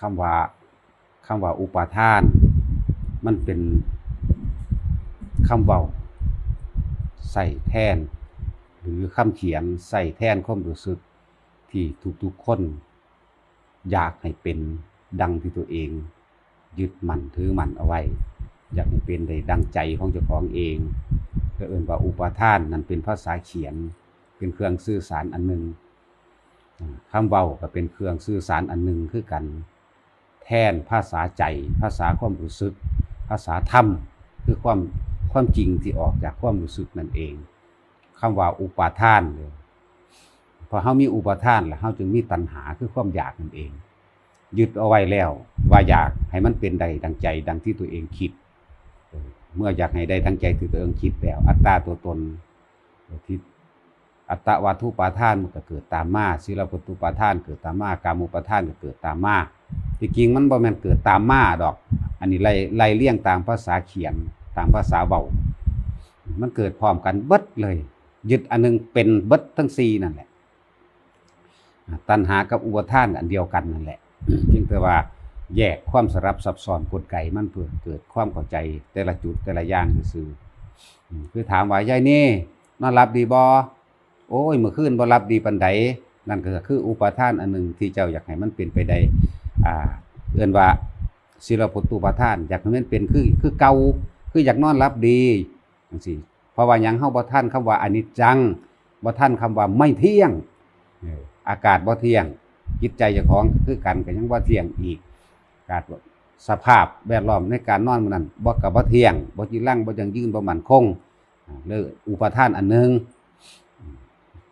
คำว่าคำว่าอุปาทาน มันเป็นคำเว้าใส่แทน หรือคำเขียนใส่แทนความรู้สึกที่ทุกๆคน อยากให้เป็นดังที่ตัวเอง ยึดมั่นถือมั่นเอาไว้ อยากให้เป็นได้ดังใจของเจ้าของเองก็เอ่นว่าอุปาทานนั่นเป็นภาษาเขียนเป็นเครื่องสื่อสารอันหนึ่งอ่า คำเว้าก็เป็นเครื่องสื่อสารอันหนึ่งคือกัน แทนภาษาใจ ภาษาความรู้สึก ภาษาธรรม คือความความจริงที่ออกจากความรู้สึกนั่นเองคำว่าอุปาทานเลยพอเฮามีอุปาทานแล้วเฮาจึงมีตัณหาคือความอยากนั่นเอง ยึดเอาไว้แล้ว ว่าอยากให้มันเป็นใดดังใจ ดังที่ตัวเองคิดเออเมื่ออยากให้ได้ดังใจที่ตัวเองคิดแล้ว อัตตาตัวตนที่ อัตวัตถุปาทานมันก็เกิดตามมาศีลปตุปาทานเกิดตามมากามุปาทานก็เกิดตามมาที่จริงมันบ่แม่นเกิดตามมาดอก อันนี้ไล่ไล่เลี่ยงตามภาษาเขียนตามภาษาเบามันเกิดพร้อมกันเบิดเลย ยึดอันหนึงเป็นเบิดทั้งสี่นั่นแหละ ตัณหากับอุปทานอันเดียวกันนั่นแหละเพียงแต่ว่าแยกความสลับซับซ้อนกลไกมันเพื่อเกิดความเข้าใจแต่ละจุดแต่ละอย่างซื่อคือถามว่ายายนี่นอนรับดีบ่ โอ้ยเมื่อคืนบ่รับดีปานใดนั่นก็คืออุปทานอันหนึ่งที่เจ้าอยากให้มันเป็นไปได้อ่าเอิ้นว่าศิลปุตุปทาน อยากให้มันเป็นคือคือเก่าคืออยากนอนรับดีจังซี่เพราะว่ายังเฮาบ่ทันคำว่าอนิจจังบ่ทันคำว่าไม่เที่ยงอากาศบ่เที่ยงจิตใจเจ้าของคือกันก็ยังบ่เที่ยงอีกอาการสภาพแวดล้อมในการนอนมื้อนั้นบ่ก็บ่เที่ยงบ่จีรังบ่ยังยืนบ่มั่นคงอ่าเลยอุปทานอันหนึง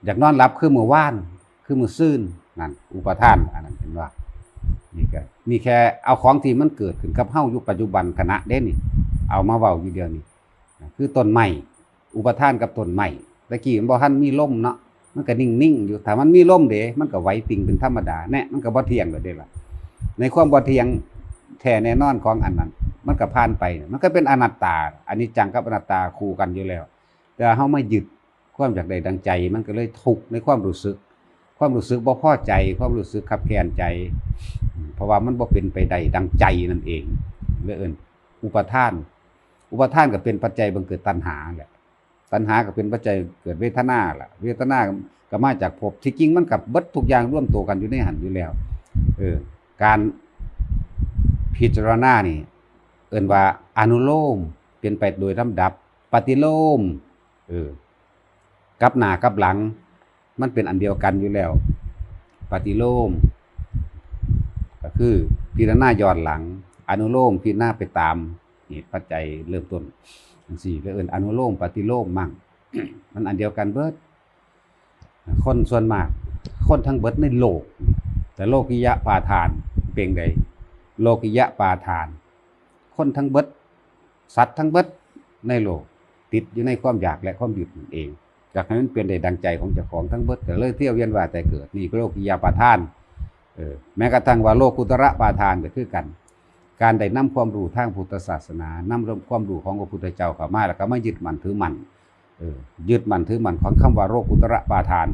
อยากนอนหลับคือมือว่าน คือมือซื่นนั่นอุปทานอันนั้นเห็นว่านี่ก็นี่แค่เอาของที่มันเกิดขึ้นกับเฮ้ายู่ปัจจุบันขณะเด้นี่ เอามาเว้าอยู่เดียวนี่คือต้นไม้อุปทานกับต้นไม้ตะกี้มันบ่ทันมีลมเนาะมันก็นิ่งๆอยู่ถ้ามันมีลมเดะมันก็ไหวติงเป็นธรรมดาแน่มันก็บ่เทียงเลยเด้ล่ะในความบ่เทียงแท้แน่นอนของอันนั้น มันก็ผ่านไป มันก็เป็นอนัตตาอันนี้จังกับอนัตตาคู่กันอยู่แล้ว แต่เฮาไม่ยึด ความอยากได้ดังใจ มันก็เลยทุกข์ในความรู้สึก ความรู้สึกบ่พอใจ ความรู้สึกขับแค้นใจ เพราะว่ามันบ่เป็นไปได้ดังใจนั่นเองเลยเอินอุปทาน อุปทานก็เป็นปัจจัยบังเกิดตัณหาแหละตัณหาก็เป็นปัจจัยเกิดเวทนาล่ะ เวทนาก็มาจากภพที่จริงมันกับบิดทุกอย่างร่วมตัวกันอยู่ในหันอยู่แล้วเออการพิจารณานี่ เอิ้นว่าอนุโลมเป็นไปโดยลำดับ ปฏิโลมเออ กับหน้ากับหลัง มันเป็นอันเดียวกันอยู่แล้ว ปฏิโลม ก็คือพิจารณาย้อนหลัง อนุโลมพิจารณาไปตามเหตุปัจจัยเริ่มต้นจังซี่ก็เอินอนุโลมปฏิโลมมั่งมันอันเดียวกันเบิด คนส่วนมาก คนทั้งเบิดในโลก แต่โลกิยะปาทานเป็นใดโลกิยะปาทาน คนทั้งเบิด สัตว์ทั้งเบิดในโลก ติดอยู่ในความอยากและความหยึดเอง อยากให้มันเป็นได้ดังใจของเจ้าของทั้งเบิดแต่เลยเที่ยวเวียนว่าแต่เกิดนี่โลกิยะปาทานเออแม้กระทั่งว่าโลกุตระปาทานก็คือกัน การได้นำความรู้ทางพุทธศาสนานำเรื่องความรู้ของพระพุทธเจ้าเข้ามาแล้วก็ไม่ยึดมั่นถือมั่นเออยึดมั่นถือมั่นของคำว่าโลกุตระปาทาน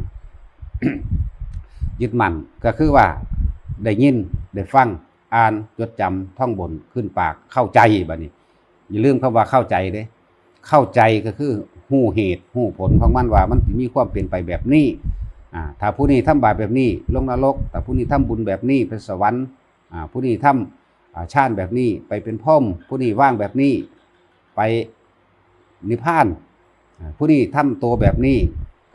ยึดมั่นก็คือว่าได้ยินได้ฟังอ่านจดจำท่องบนขึ้นปากเข้าใจบัดนี้อย่าลืมคำว่าเข้าใจเด้เข้าใจก็คือ หู้เหตุหู้ผลของมันว่ามันมีความเป็นไปแบบนี้ถ้าผู้นี้ทำบาปแบบนี้ลงนรกแต่ผู้นี้ทำบุญแบบนี้ไปสวรรค์ผู้นี้ทำอ่าชาติแบบนี้ไปเป็นพ่อมผู้นี้ว่างแบบนี้ไปนิพพานผู้นี้ทำตัวแบบนี้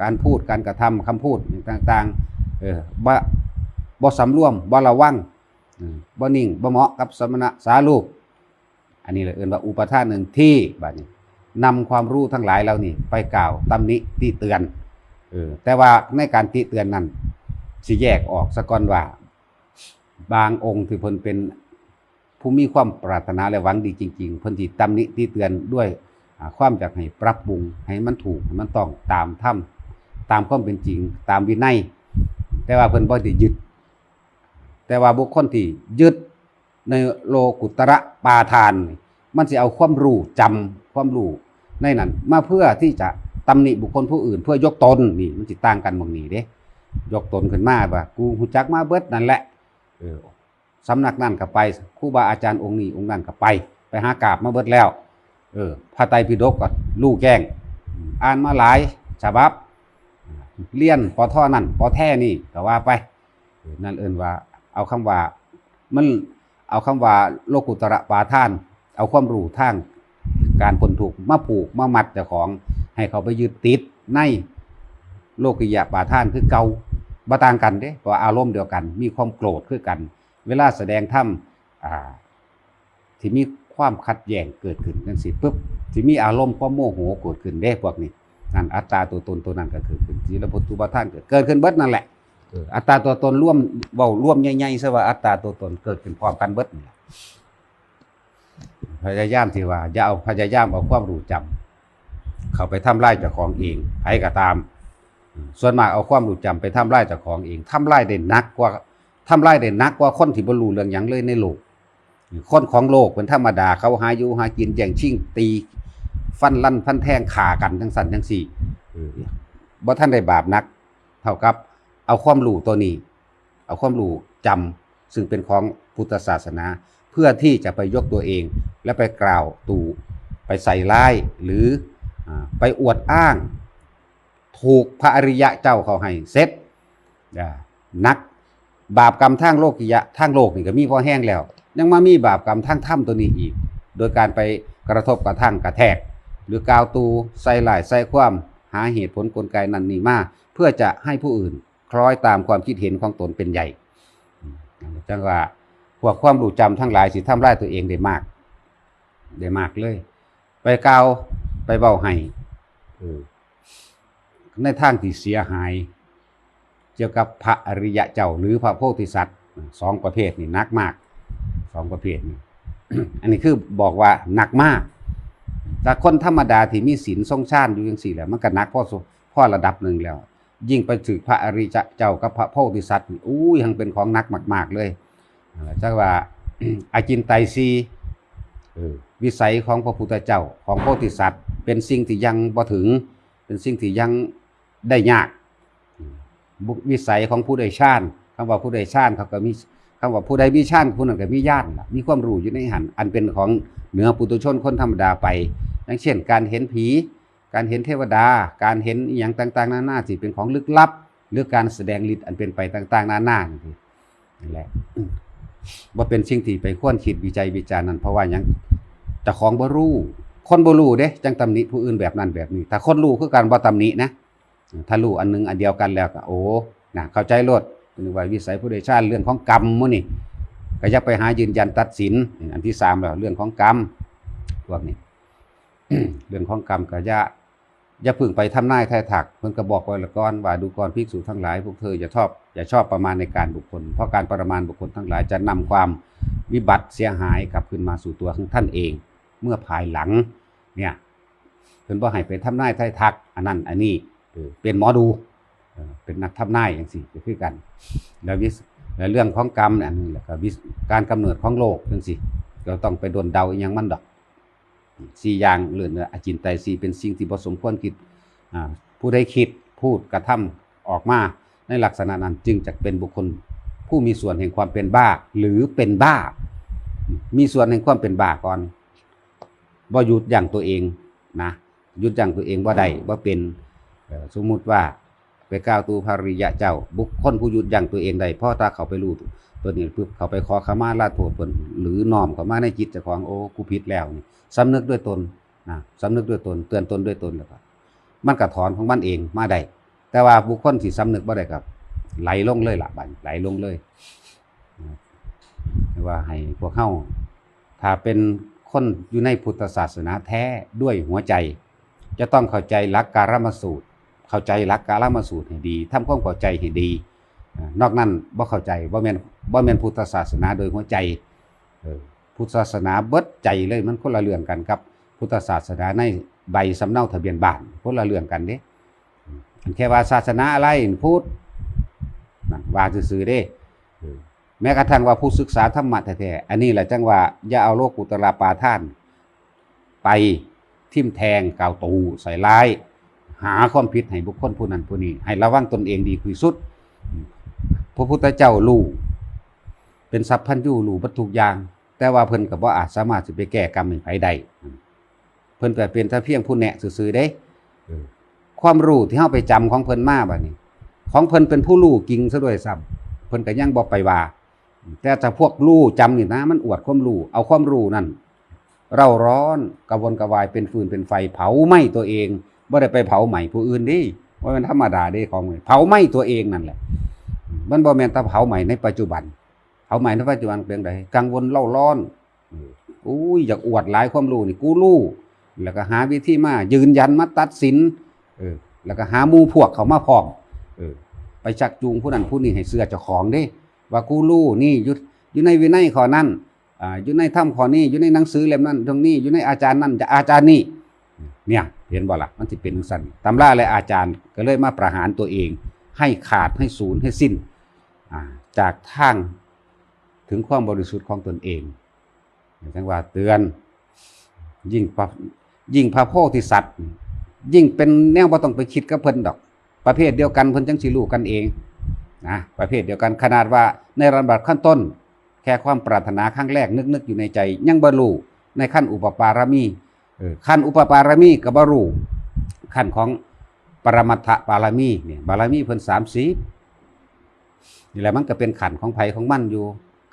การพูดการกระทำคำพูดต่างๆเออบ่บ่สำรวมบ่ระวังบ่นิ่งบ่เหมาะกับสมณะสาลูกอันนี้เลยเอิ้นว่าอุปทานหนึ่งที่บัดนี้ นำความรู้ทั้งหลายเหล่านี้ไปกล่าวตำหนิติเตือนเออแต่ว่าในการติเตือนนั้นสิแยกออกสะก่อนว่า บางองค์ที่เพิ่นเป็นผู้มีความปรารถนาและหวังดีจริง ๆ เพิ่นสิตำหนิติเตือนด้วยความอยากให้ปรับปรุงให้มันถูกมันต้องตามธรรมตามความเป็นจริง ตามวินัย แต่ว่าเพิ่นบ่ได้ยึด แต่ว่าบุคคลที่ยึดในโลกุตระปาทาน มันสิเอาความรู้จำความรู้ ในนั้นมาเพื่อที่จะตำหนิบุคคลผู้อื่น เพื่อยกตนนี่มันสิตต่างกันบางนี้เด้ยกตนขึ้นมาว่ากูฮู้จักมาเบิดนั่นแหละเออสำนักนั่นก็ไปครูบาอาจารย์องค์นี้องค์นั้นก็ไป ไปหากราบมาเบิดแล้ว เออพระไตรปิฎกก็ลู่แจ้ง อ่านมาหลายฉบับเรียนปอท่อนั่นปอแท้นี่ก็ว่าไป นั่นเอิ้นว่า เอาคำว่ามันเอาคำว่าโลกุตระปาท่าน เอาความรู้ทาง การพ้นทุกข์มาผูกมามัดเจ้าของ ให้เขาไปยึดติดในโลกิยะปาท่านคือเกาบ่ต่างกันเด้เพราะว่าอารมณ์เดียวกัน มีความโกรธคือกัน เวลาแสดงธรรมที่มีความขัดแย้งเกิดขึ้นจังซี่ปุ๊บที่มีอารมณ์ความโมโหเกิดขึ้นเด้พวกนี้นั่นอัตตาตัวตนตัวนั้นก็เกิดขึ้นศีลพุทธุปทานเกิดเกิดขึ้นเบิดนั่นแหละอออัตตาตัวตนร่วมเว้าร่วมใหญ่ๆซะว่าอัตตาตัวตนเกิดขึ้นพร้อมกันเบิดนี่แหละ พยายามที่ว่าอย่าเอาพยายามเอาความรู้จำเขาไปทำลายเจ้าของเองไผก็ตาม ส่วนมากเอาความรู้จำไปทำลายเจ้าของเองทำลายได้นักกว่าทำลายได้นักกว่าคนที่บ่รู้เรื่องหยังเลยในโลกคนของโลกเป็นธรรมดาเขาหาอยู่หากินแย่งชิงตีฟันลั่นพันแทงขากันทั้งสันทั้งสี่บ่ท่านได้บาปนัก เท่ากับ เอาความรู้ตัวนี้ เอาความรู้จำซึ่งเป็นของพุทธศาสนา พื่อที่จะไปยกตัวเอง และไปกล่าวตู่ไปใส่ร้ายหรือไปอวดอ้าง ถูกพระอริยะเจ้าเขาให้เซ็ตนักบาปกรรมทางโลกิยะทางโลกนี่ก็มีพอแห้งแล้ว ยังมามีบาปกรรมทางถ้ำตัวนี้อีก โดยการไปกระทบกระทั่งกระแทก หรือกาวตูใส่หลายใส่ความหาเหตุผลกลไกนั้นนี่มาเพื่อจะให้ผู้อื่นคล้อยตามความคิดเห็นของตนเป็นใหญ่จังว่า พวกความรู้จำทั้งหลายสิทำร้ายตัวเองได้มาก ได้มากเลย ไปกาวไปเบาให้ในทางที่เสียหาย เกี่ยวกับพระอริยะเจ้าหรือพระโพธิสัตว์สองประเภทนี่หนักมากสองประเภทนี่อันนี้คือบอกว่าหนักมาก แต่คนธรรมดาที่มีศีลทรงชาติอยู่ยังสี่แหละมันก็นักพอสมพอระดับหนึ่งแล้ว ยิ่งไปถึงพระอริยะเจ้ากับพระโพธิสัตว์นี่อู้ยังเป็นของหนักมาก ๆ เลย จักว่าอาจินไตซีวิสัยของพระพุทธเจ้าของโพธิสัตว์ เป็นสิ่งที่ยังบ่ถึง เป็นสิ่งที่ยังได้ยากวิสัยของผู้ใดชาญคำว่าผู้ใดชาญเขาก็มีคำว่าผู้ใดมีชาญผู้นั้นก็มีญาณล่ะมีความรู้อยู่ในหันอันเป็นของเหนือปุถุชนคนธรรมดาไปอย่างเช่น การเห็นผี การเห็นเทวดา การเห็นอย่างต่างๆนานาที่เป็นของลึกลับหรือการแสดงฤทธิ์อันเป็นไปต่าง ๆ นานานี่สินั่นแหละ ว่าเป็นสิ่งที่ไปควรคิดวิจัยวิจารณ์นั้นเพราะว่าหยังเจ้าของบ่รู้คนบ่รู้เด้จังตำหนิผู้อื่นแบบนั้นแบบนี้ถ้าคนรู้คือการบ่ตำหนินะถ้ารู้อันหนึงอันเดียวกันแล้วก็โอ้นะเข้าใจโลดเป็นว่าวิสัยผู้ใดชาติเรื่องของกรรมมื้อนี่ก็อย่าไปหายืนยันตัดสิน อันที่สามแล้วเรื่องของกรรมพวกนี้เรื่องของกรรมก็อย่า อย่าพึ่งไปทำนายทายถักเพิ่นก็บอกไว้ละก่อนว่าดูก่อนภิกษุทั้งหลาย พวกเธออย่าชอบอย่าชอบประมาณในการบุคคล เพราะการประมาณบุคคลทั้งหลายจะนำความวิบัติเสียหายกลับคืนมาสู่ตัวของท่านเอง เมื่อภายหลังเนี่ยเพิ่นบ่ให้ไปทำนายทายทัก อันนั้นอันนี้เออเป็นหมอดูเป็นนักทำนายอย่างสี่ก็คือกัน แล้ววิสแล้วเรื่องของกรรมนี่ยอันนี้แหละก็วิการกำเนิดของโลกจังสี่เราต้องไปโดนเดาอหยังมันดอก สี่อย่างเรื่องอจินไตยสี่เป็นสิ่งที่ผสมควรคิดผู้ใดคิดพูดกระทำออกมาในลักษณะนั้นจึงจะเป็นบุคคลผู้มีส่วนแห่งความเป็นบ้า หรือเป็นบ้า มีส่วนแห่งความเป็นบ้าก่อนบ่หยุดอย่างตัวเองนะหยุดอย่างตัวเองบ่ได้บ่เป็นสมมุติว่า ไปกล่าวตูภริยะเจ้า บุคคลผู้หยุดยั้งตัวเองได้พราะถ้าเขาไปรู้ตัวนี้ปุ๊บเขาไปขอขมาลาโทษเพิ่นหรือน้อมเขามาในจิตเจ้าของโอ้กูผิดแล้วนี่สำนึกด้วยตนนะสำนึกด้วยตน เตือนตนด้วยตนแล้วก็มันก็ถอนของมันเองมาได้แต่ว่าบุคคลที่สำนึกบ่ได้ครับ ไหลลงเลยล่ะบัดไหลลงเลยว่าให้พวกเฮาถ้าเป็นคนอยู่ในพุทธศาสนาแท้ด้วยหัวใจ จะต้องเข้าใจหลักการมสูตร เข้าใจหลักการมสูตรให้ดีทำความเข้าใจให้ดีอ่านอกนั้นบ่เข้าใจบ่แม่นบ่แม่นพุทธศาสนาโดยหัวใจเออพุทธศาสนาเบิดใจเลยมันคนละเรื่องกันครับ พุทธศาสนาในใบสำเนาทะเบียนบ้านคนละเรื่องกันเด้อันแค่ว่าศาสนาอะไรพูดนั่นว่าซื่อๆเด้แม้กระทั่งว่าผู้ศึกษาธรรมะแท้ๆอันนี้แหละจังว่าอย่าเอาโลกุตระปาท่าน ไปทิ่มแทงกาวตูใส่ร้าย หาความผิดให้บุคคลผู้นั้นผู้นี้ ให้ระวังตนเองดีที่สุด พระพุทธเจ้ารู้เป็นสัพพัญญูรู้บัตทุกอย่าง แต่ว่าเพิ่นก็บ่อาจสามารถสิไปแก้กรรมให้ไผได้เพิ่นก็เป็นแต่เพียงผู้แนะซื่อๆเด้ความรู้ที่เฮาไปจำของเพิ่นมาบัดนี้ ของเพิ่นเป็นผู้รู้จริงซะด้วยซ้ำเพิ่นก็ยังบ่ไปว่าแต่ถ้าพวกรู้จำนี่นะ มันอวดความรู้เอาความรู้นั่นเราร้อนกระวนกระวายเป็นฟืนเป็นไฟเผาไหม้ตัวเอง บ่ได้ไปเผาไหม้ผู้อื่นดิว่ามันธรรมดาด้ของมันเผาไหม้ตัวเองนั่นแหละ มันบ่แม่นแต่เผาไหม้ในปัจจุบันเผาไหม้ในปัจจุบันเป็นไดกังวลเล่าร้อนอุ้ยอยากอวดหลายความรู้นี่กูรู้แล้วก็หาวิธีมา ยืนยันมาตัดสินเออ แล้วก็หามูพวกเขามาพร้อมเออ ไปชักจูงผู้นั้นผู้นี้ให้เสื้อเจ้าของเด้ ว่ากูรู้นี่ยู่อยู่ในวินัยข้อนั้นอ่าอยู่ในถ้ำข้อนี้อยู่ในหนังสือเล่มนั้นตรงนี้อยู่ในอาจารย์นั้นจะอาจารย์นี่เนี่ย เห็นบ่ล่ะมันสิเป็นจังซั่นตำราและอาจารย์ก็เลยมาประหารตัวเอง ให้ขาดให้สูญให้สิ้นจากทางถึงความบริสุทธิ์ของตนเองจังว่าเตือนยิ่งพระยิ่งพระโพธิสัตว์ ยิ่งเป็นแนวบ่ต้องไปคิดกับเพิ่นดอก ประเภทเดียวกันเพิ่นจังสิรู้กันเองนะประเภทเดียวกันขนาดว่าในระดับขั้นต้น แค่ความปรารถนาครั้งแรกนึกๆอยู่ในใจ ยังบรรลุในขั้นอุปปารมี ขั้นอุปปารมีกับบรรลุขั้นของปรมัตถปารมีเนี่ยบารมีเพิ่นสามสีนี่แหละมันก็เป็นขันของไผของมันอยู่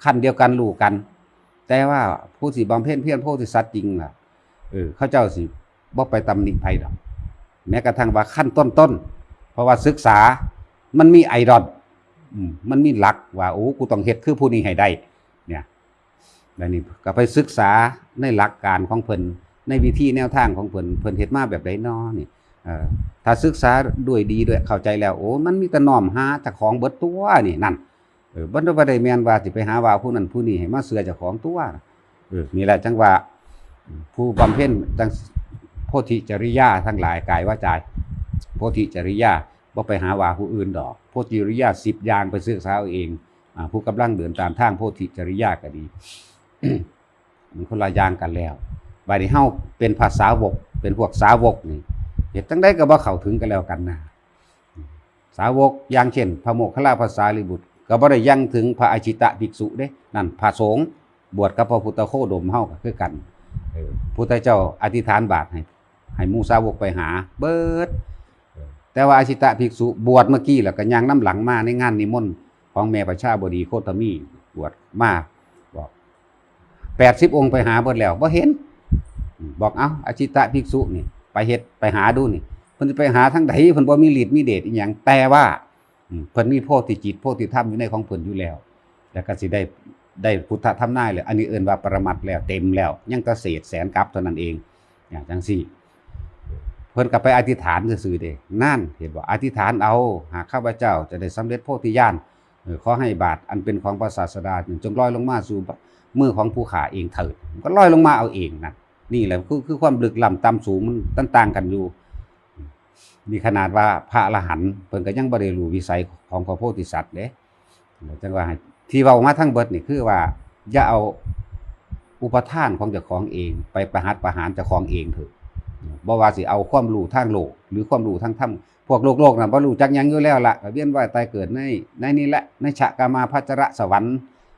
ขั้นเดียวกันรู้กัน แต่ว่าผู้สิบำเพ็ญเพียรโพธิสัตว์จริงล่ะเออเขาเจ้าสิบ่ไปตำหนิไผดอก แม้กระทั่งว่าขั้นต้นๆเพราะว่าศึกษามันมีไอดอลอืมมันมีหลักว่าโอ้กูต้องเฮ็ดคือผู้นี้ให้ได้ เนี่ยแล้วนี่ก็ไปศึกษาในหลักการของเพิ่น ในวิธีแนวทางของเพิ่นเพิ่นเฮ็ดมาแบบใดน้อนี่เอ่อถ้าศึกษาด้วยดีด้วยเข้าใจแล้ว โอ้มันมีแต่น้อมหาเจ้าของเบิดตัวนี่นั่นเออบ่ได้บ่ได้แม่นว่าสิไปหาว่าผู้นั้นผู้นี้ให้มาเสือเจ้าของตัวเออนี่แหละจังว่าผู้บำเพ็ญจังโพธิจริยาทั้งหลายกายวาจาโพธิจริยาบ่ไปหาว่าผู้อื่นดอก โพธิจริยาสิบอย่างไปศึกษาเอาเองอ่าผู้กำลังเดินตามทางโพธิจริยาก็ดีมันคนละอย่างกันแล้ว บัดนี้เฮาเป็นภาษาวก เป็นพวกสาวกนี่เฮ็ดจังได๋ก็บ่เข้าถึงกันแล้วกันนะสาวกอย่างเช่น พระโมคคัลลาภาษาลิบุตร ก็บ่ได้ยังถึงพระอาชิตะภิกษุเด้นั่นพระสงฆ์บวชกับพระพุทธโคดมเฮาก็คือกันพุทธเจ้าอธิษฐานบาตรให้ให้มูสาวกไปหา เบิด แต่ว่าอาชิตะภิกษุบวชเมื่อกี้แล้วก็ยังน้ำหลังมาในงานนิมนต์ของแม่ประชาบดีโคตมีบวชมาบอกแปดสิบองค์ไปหาเบิดแล้วบ่เห็น บอกเอ้าอาชิตะภิกษุนี่ ไปเฮ็ดไปหาดูนี่เพิ่นไปหาทั้งใดเพิ่นบ่มีฤทธิ์มีเดชอีหยังแต่ว่าเพิ่นมีโพธิจิตโพธิธรรมอยู่ในของเพิ่นอยู่แล้ว แล้วก็สิได้ได้พุทธธรรมนายเลยอันนี้เอิ้นว่าปรมัตถ์แล้วเต็มแล้ว ยังแต่เศษแสนกับเท่านั้นเองอย่างจังซี่เพิ่นก็ไปอธิษฐานซื่อๆเด้นั่นเห็นบ่อธิษฐานเอา หากข้าพเจ้าจะได้สำเร็จโพธิญาณขอให้บาตรอันเป็นของพระศาสดาจงลอยลงมาสู่มือของผู้ขาเองเถิดก็ลอยลงมาเอาเองนะ นี่แหละคือคือความลึกล้ำต่ำสูงมันต่างกันอยู่นี่ขนาดว่าพระอรหันต์เพิ่นก็ยังบ่ได้รู้วิสัยของพระโพธิสัตว์เด้จังว่าที่เว้ามาทั้งเบิดนี่คือว่าอย่าเอาอุปทานของเจ้าของเอง ไปประหัตประหารเจ้าของเองเถอะบ่ว่าสิเอาความรู้ทางโลก หรือความรู้ทางธรรมพวกโลกโลกน่ะบ่รู้จักยังอยู่แล้วล่ะเวียนว่ายตายเกิดในในนี้แหละในชะกามาพัจระสวรรค์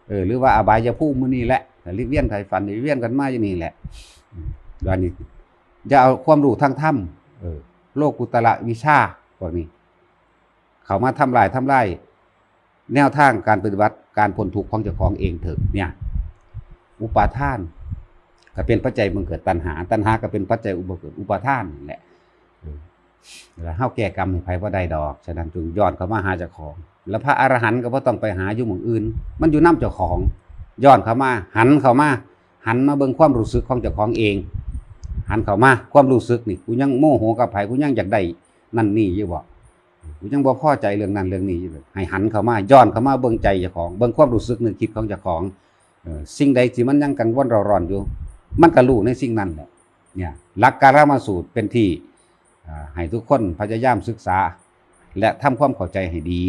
เออหรือว่าอบายภูมิมื้อนี้แหละ ก็เวียนไถฝันเวียนกันมาอยู่นี่แหละอืมดานนี้อย่าเอาความรู้ทางธรรมโลกุตระวิชาพวกนี้ เขามาทำลายทำลายแนวทางการปฏิบัติการพ้นทุกข์ของเจ้าของเองเถอะเนี่ย อุปาทานก็เป็นปัจจัยมันเกิดตัณหา ตัณหาก็เป็นปัจจัยอุปเกิดอุปาทานแหละแล้วเฮาแก้กรรมให้ไผบ่ได้ดอก ฉะนั้นจึงย้อนเข้ามาหาเจ้าของ แล้วพระอรหันต์ก็บ่ต้องไปหาอยู่หม่องอื่น มันอยู่นํเจ้าของ ย้อนเข้ามา หันเข้ามาหันมาเบิ่งความรู้สึกของเจ้าของเอง หันเข้ามาความรู้สึกนี่กูยังโมโหกับไผกูยังอยากได้นั่นนี่อยู่บ่กูยังบ่พอใจเรื่องนั้นเรื่องนี้อยู่ให้หันเข้ามาย้อนเข้ามาเบิ่งใจเจ้าของเบิ่งความรู้สึกนึกคิดของเจ้าของสิ่งใดที่มันยังกังวลเราร้อนอยู่ มันก็รู้ในสิ่งนั้นแหละเนี่ยหลักการมาสูตรเป็นที่ให้ทุกคนพยายามศึกษา และทำความเข้าใจให้ดี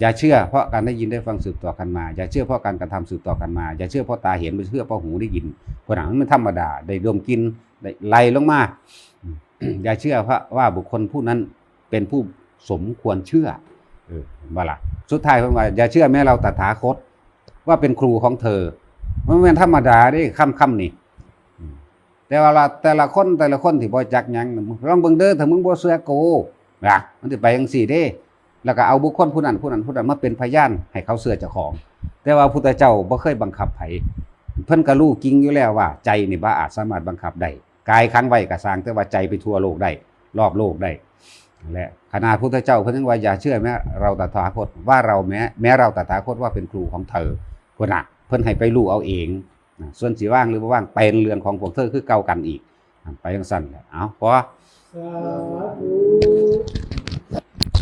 อย่าเชื่อเพราะการได้ยินได้ฟังสืบต่อกันมา อย่าเชื่อเพราะการกระทำสืบต่อกันมา อย่าเชื่อเพราะตาเห็นไม่เชื่อเพราะหูได้ยินเพราะหนังมันธรรมดา ได้ดมกินได้ไล่ลงมา อย่าเชื่อเพราะว่าบุคคลผู้นั้นเป็นผู้สมควรเชื่อเออว่าละสุดท้ายเพิ่นว่าอย่าเชื่อแม่เราตถาคต ว่าเป็นครูของเธอมันเป็นธรรมดาเด้ค่ำคำนี้อืมแต่ว่าละแต่ละคนแต่ละคนที่บ่จักยังลองเบิ่งเด้อถ้ามึงบ่เชื่อกูนะมันสิไปจังซี่เด้ แล้วก็เอาบุคคลผู้นั้นผู้นั้นผู้นั้นมาเป็นพยานให้เขาเชื่อเจ้าของ แต่ว่าพุทธเจ้าบ่เคยบังคับไผเพิ่นก็รู้จริงอยู่แล้วว่า ใจนี่บ่อาจสามารถบังคับได้กายขังไว้ก็สร้างแต่ว่าใจไปทั่วโลกได้ รอบโลกได้และขนาดพุทธเจ้าเพิ่นยังว่าอย่าเชื่อแม้เราตถาคตว่าเราแม้แม้เราตถาคตว่าเป็นครูของเธอพุ่นน่ะเพิ่นให้ไปรู้เอาเองส่วนสิว่างหรือบ่ว่างเป็นเรื่องของพวกเธอคือเก่ากันอีก ไปจังซั่นแหละเอาพอสาธุ